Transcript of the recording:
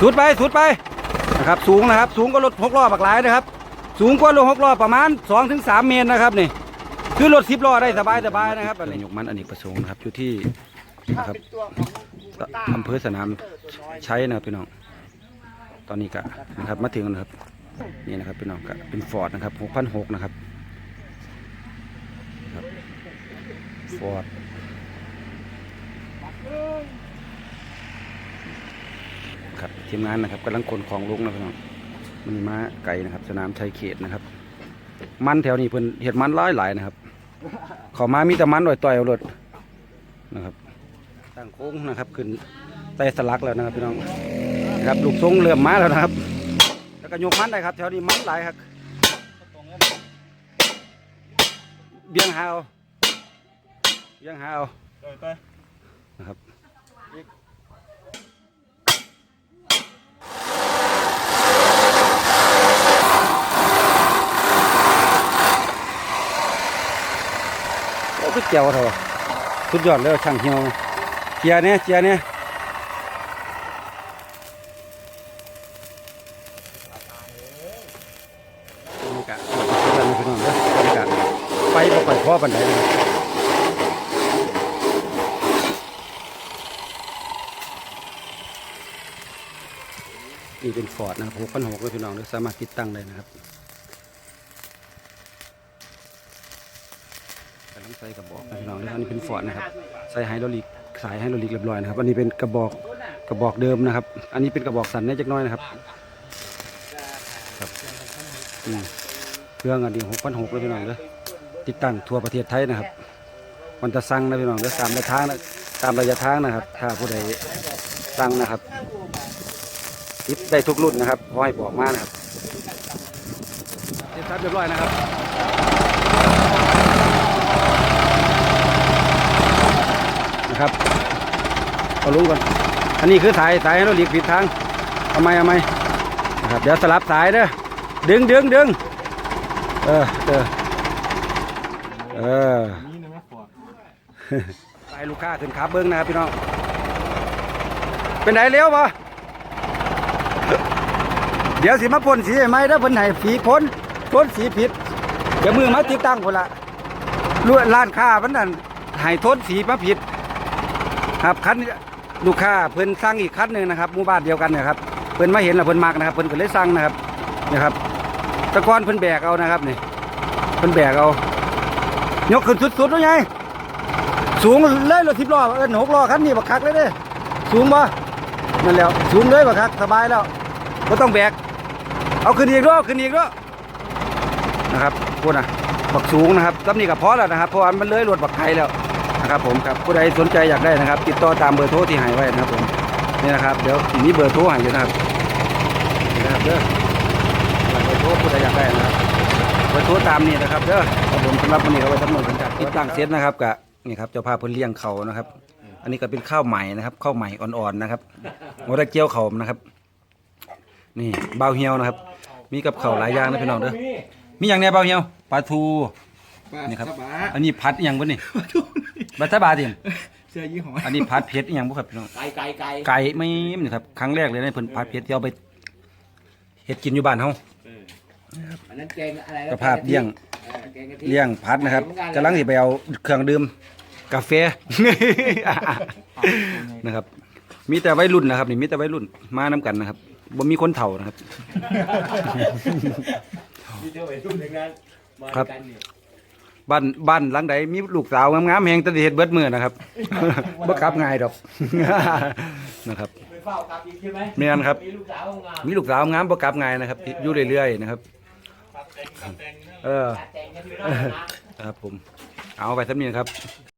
สุดไปสุดไปนะครับสูงนะครับ สูงกว่ารถหกล้อบักหลายนะครับ สูงกว่ารถหกล้อประมาณ2-3ถึง3เมตรนะครับนี่คือรถสิบล้อได้สบายสบายนะครับอันนี้ยกมันอเนกประสงค์นะครับอยู่ที่นะครับอำเภอสนามใช้นะครับพี่น้อง ตอนนี้ก็นะครับมาถึงนะครับนี่นะครับพี่น้องก็เป็นฟอร์ดนะครับ6,600นะครับครับฟอร์ดครับ ทีมงานนะครับกำลังขนของลงนะพี่น้องมันมาไก่นะครับ สนามชัยเขตนะครับ มันแถวนี้เพิ่นเห็ดมันร้อยหลายนะครับเขอมามีแต่มันต่อยๆเอารถนะครับตั้งโค้งนะครับขึ้นไต่สลักแล้วนะครับพี่น้องนะครับลูกทรงเริ่มมาแล้วนะครับ แล้วก็ยกมันได้ครับ แถวนี้มันหลายครับเบียงหาเอาเบียงหาเอานะครับ เจียวเถอะสุดยอดเลยช่างเหี่ยวเจียเนี่ยเจียเนี่ยบรรยากาศพี่น้องเด้อบรรยากาศไฟบ่ค่อยพอปานใดนี่เป็นฟอร์ดนะครับหกพันหกเลยพี่น้องเด้อสามารถติดตั้งได้นะครับกำลัง ใส่กระบอกนะพี่น้องเด้ออันนี้เป็นฟอร์ดนะครับใส่ไฮดรอลิกสายไฮดรอลิกเรียบร้อยนะครับ อันนี้เป็นกระบอกกระบอกเดิมนะครับ อันนี้เป็นกระบอกสันแน่จักหน้อยนะครับอืมเครื่องอันนี้หกพันหกเลยพี่น้องเด้อติดตั้งทั่วประเทศไทยนะครับ มันจะสั่งนะพี่น้องเด้อตามระยะทางนะตามระยะทางนะครับ ถ้าผู้ใดสั่งนะครับติดได้ทุกรุ่นนะครับขอให้บอกมานะครับเสร็จสับเรียบร้อยนะครับ นะครับเอาลุงก่อน อันนี้คือสายสายให้เราหลีกผิดทางเอาไมเอาไมนะครับเดี๋ยวสลับสายเด้อดึงดึงดึงเออเออเออไปลูกค้าขึ้นขาเบิ้งนะครับพี่น้องเป็นไหนเลี้ยวปะเดี๋ยวสิมาพ่นสีให้ไหมถ้าเพิ่นให้ฝีพ่นพ่นสีผิดเดี๋ยวมือมาติดตั้งพ่นละลวดร้านค้ามันนั่นให้ทนสีมาผิด ครับคันลูกค้าเพิ่นสั่งอีกคันหนึ่งนะครับหมู่บ้านเดียวกันนะครับเพิ่นมาเห็นแล้วเพิ่นมักนะครับเพิ่นก็เลยสั่งนะครับนะครับตะกอนเพิ่นแบกเอานะครับนี่เพิ่นแบกเอา ยกขึ้นสุดๆแล้วไงสูงเลยรถทิพล้อเอิ้นหกล้อคันนี้บักคักเลยเด้สูงบ่นั่นแล้วสูงเลยบักคักสบายแล้วก็ต้องแบก เอาขึ้นอีกรอบขึ้นอีกรอบนะครับพวกน่ะบักสูงนะครับตำนี้ก็พอแล้วนะครับเพราะว่ามันเลยรถบักไกลแล้ว นะครับผมครับผู้ใดสนใจอยากได้นะครับ ติดต่อตามเบอร์โทรที่ให้ไว้นะครับผมนี่นะครับเดี๋ยวมีเบอร์โทรให้อยู่นะครับนี่นะครับเด้อเบอร์โทรผู้ใดอยากได้นะครับเบอร์โทรตามนี้นะครับเด้อครับผมสำหรับวันนี้เราไว้ทั้งหมดกันครับติดตั้งเซตนะครับกับนี่ครับเจ้าภาพเพิ่นเลี้ยงเขานะครับ อันนี้ก็เป็นข้าวใหม่นะครับข้าวใหม่อ่อนๆนะครับโมได้เกี่ยวเขานะครับ นี่เบาเหี่ยวนะครับ มีกับเขาวหลายอย่างนะพี่น้องเด้อมีอย่างเนี้ยเบาเหี่ยวปลาทูนี่ครับอันนี้พัดอหย่างบ่นี่ บัตรบาดิมเสื้อยี่ห้ออันนี้พัดเผ็ดอหย่างบ่ครับพี่น้องไก่ไก่ไก่ไก่ไม่นี่ครับครั้งแรกเลยนะเพิ่นพัดเผ็ดที่เอาไปเฮ็ดกินอยู่บ้านเฮาอันนั้นแกงอะไรสภาพเลี้ยงเออแกงกะทิเลี้ยงพัดนะครับกำลังสิไปเอาเครื่องดื่มกาแฟ นะครับ มีแต่วัยรุ่นนะครับนี่มีแต่วัยรุ่นมาน้กันนะครับบ่มีคนเฒ่านะครับ มีเท่าไหร่รุ่นหนึ่งนั้นมาครับ กันนี่ บ้านบ้านหลังใดมีลูกสาวงามๆแฮงแตะเฮ็ดเบิดมื้อนะครับ บ่กลับง่ายดอก นะครับ ไปเฝ้ากลับอีกใช่ไหมแม่นครับ มีลูกสาวงามมีลูกสาวงามบ่กลับง่ายนะครับอยู่เรื่อยๆนะครับเออแต่งกันที่นั่นนะ ครับผม เอาไปสำเนียงครับ